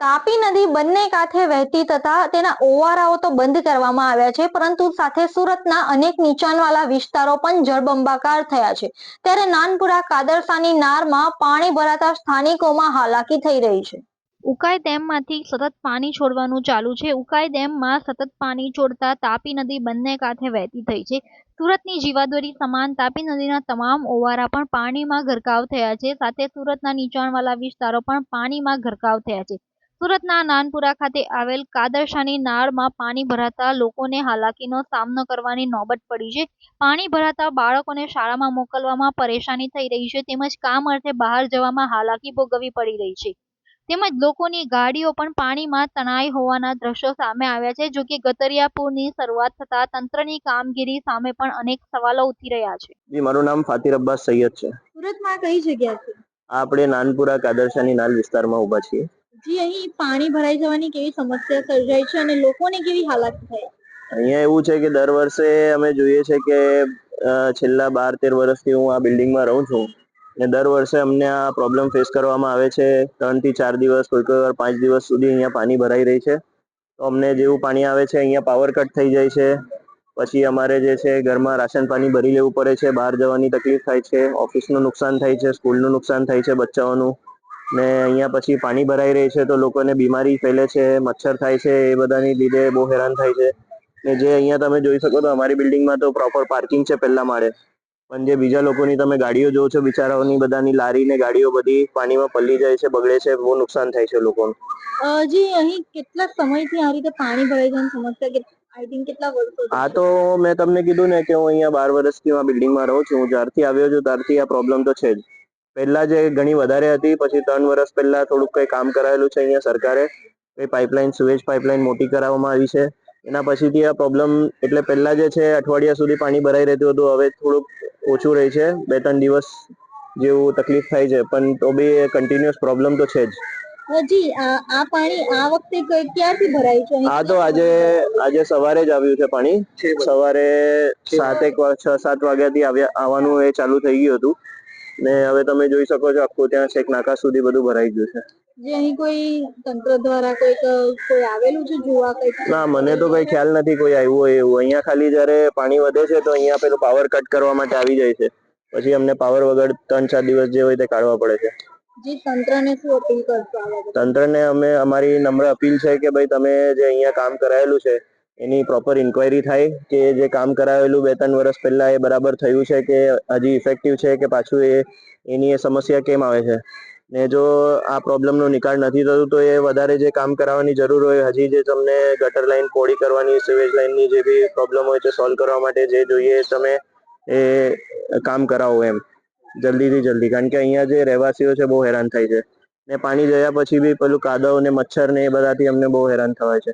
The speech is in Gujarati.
તાપી નદી બંને કાંઠે વહેતી તથા તેના ઓવારાઓ તો બંધ કરવામાં આવ્યા છે, પરંતુ સાથે સુરતના અનેક નીચાણવાળા વિસ્તારો પણ જળબંબાકાર થયા છે. ત્યારે નાનપુરા કાદરસાની નારમાં પાણી ભરાતા સ્થાનિકોમાં હાલાકી થઈ રહી છે. ઉકાઈ ડેમમાંથી સતત પાણી છોડવાનું ચાલુ છે. ઉકાઈ ડેમમાં સતત પાણી છોડતા તાપી નદી બંને કાંઠે વહેતી થઈ છે. સુરતની જીવાદોરી સમાન તાપી નદીના તમામ ઓવારા પણ પાણીમાં ગરકાવ થયા છે. સાથે સુરતના નીચાણવાળા વિસ્તારો પણ પાણીમાં ગરકાવ થયા છે. સુરતના નાનપુરા ખાતે આવેલ કાદરશાની નાળમાં પાણી ભરાતા લોકોને હાલાકીનો સામનો કરવાની નોબત પડી છે. પાણી ભરાતા બાળકોને શાળામાં મોકલવામાં પરેશાની થઈ રહી છે. તેમજ કામ અર્થે બહાર જવામાં હાલાકી ભોગવવી પડી રહી છે. તેમજ લોકોની ગાડીઓ પણ પાણીમાં તણાઈ હોવાના દ્રશ્યો સામે આવ્યા છે જોકે ગતરિયા પૂરની શરૂઆત થતા તંત્રની કામગીરી સામે પણ અનેક સવાલો ઉઠી રહ્યા છે. મારું નામ ફાતિર અબ્બાસ સૈયદ છે. સુરતમાં કઈ જગ્યા છે આપણે નાનપુરા કાદરશાની નાલ વિસ્તારમાં ઊભા છીએ. જી, અહીં પાણી ભરાઈ જવાની કેવી સમસ્યા સર્જાય છે અને લોકોને કેવી હાલાકી થાય અહીંયા એવું છે કે દર વર્ષે અમે જોઈએ છે કે છેલ્લા બાર તેર વર્ષથી હું આ બિલ્ડિંગમાં રહું છું ને દર વર્ષે અમને આ પ્રોબ્લેમ ફેસ કરવામાં આવે છે. ત્રણથી ચાર દિવસ, કોઈ કોઈ વાર પાંચ દિવસ સુધી અહીંયા પાણી ભરાઈ રહી છે. તો અમને જેવું પાણી આવે છે, અહીંયા પાવર કટ થઈ જાય છે. પછી અમારે જે છે, ઘરમાં રાશન પાણી ભરી લેવું પડે છે. બહાર જવાની તકલીફ થાય છે, ઓફિસનું નુકસાન થાય છે, સ્કૂલનું નુકસાન થાય છે બચ્ચાઓનું. ને અહીંયા પછી પાણી ભરાઈ રહી છે તો લોકોને બીમારી ફેલે છે મચ્છર થાય છે એ બધાની લીધે બહુ હેરાન થાય છે. ને જે અહીંયા તમે જોઈ શકો તો અમારી બિલ્ડિંગમાં તો પ્રોપર પાર્કિંગ છે પહેલા માળે. પણ જે બીજા લોકોની તમે ગાડીઓ જોવો છો બિચારાઓની બધાની લારી ને ગાડીઓ બધી પાણીમાં પલ્લી જાય છે બગડે છે બહુ નુકસાન થાય છે લોકોનું. હજી જી અહીં કેટલા સમયથી આ રીતે પાણી ભરાઈ જવાની સમસ્યા આ તો મેં તમને કીધું ને કે હું અહીંયા બાર વર્ષથી આ બિલ્ડિંગમાં રહું છું. હું જ્યારથી આવ્યો છું ત્યારથી આ પ્રોબ્લેમ તો છે જ. પહેલા જે ઘણી વધારે હતી પછી ત્રણ વર્ષ પહેલા થોડુંક કંઈ કામ કરાયેલું છે અહીંયા સરકારે એ પાઇપલાઇન સુએજ પાઇપલાઇન મોટી કરાવવામાં આવી છે. એના પછીથી આ પ્રોબ્લેમ એટલે પહેલા જે છે અઠવાડિયા સુધી પાણી ભરાઈ રહેતું હતું હવે થોડુંક ઓછું રહે છે બે ત્રણ દિવસ જેવું તકલીફ થાય છે પણ તો બી કન્ટિન્યુઅસ પ્રોબ્લેમ તો છે જ. જી આ પાણી આ વખતે ક્યારથી ભરાયું છે? આ તો આજે આજે સવારે જ આવ્યું છે પાણી. સવારે સાત એક છ સાત વાગ્યાથી આવ્યા આવવાનું એ ચાલુ થઈ ગયું હતું. ને હવે તમે જોઈ શકો છો આખું ત્યાં છેક નાકા સુધી બધું ભરાઈ ગયું છે. જે અહીં કોઈ તંત્ર દ્વારા કોઈક કોઈ આવેલું છે જોવા કંઈક? ના મને તો કઈ ખ્યાલ નથી કોઈ આવ્યું હોય એવું. અહીંયા ખાલી જ્યારે પાણી વધે છે તો અહીંયા પેલું પાવર કટ કરવા માટે આવી જાય છે. પછી અમને પાવર વગર ત્રણ ચાર દિવસ જે હોય તે કાઢવા પડે છે. તંત્રને શું અપીલ કરશો તંત્રને અમે અમારી નમ્ર અપીલ છે કે ભાઈ તમે જે અહીંયા કામ કરાયેલું છે એની પ્રોપર ઇન્ક્વાયરી થાય કે જે કામ કરાવેલું બે ત્રણ વર્ષ પહેલાં એ બરાબર થયું છે કે હજી ઇફેક્ટિવ છે કે પાછું એ, એની એ સમસ્યા કેમ આવે છે? ને જો આ પ્રોબ્લેમનો નિકાલ નથી થતું, તો એ વધારે જે કામ કરાવવાની જરૂર હોય, હજી જે તમને ગટર લાઈન પોળી કરવાની સિવેજ લાઈનની જે બી પ્રોબ્લેમ હોય છે સોલ્વ કરવા માટે જે જોઈએ તમે એ કામ કરાવો એમ. જલ્દીથી જલ્દી. કારણ કે અહીંયા જે રહેવાસીઓ છે બહુ હેરાન થાય છે. ને પાણી જયા પછી બી પેલું કાદવ ને મચ્છર ને એ બધાથી અમને બહુ હેરાન થવાય છે.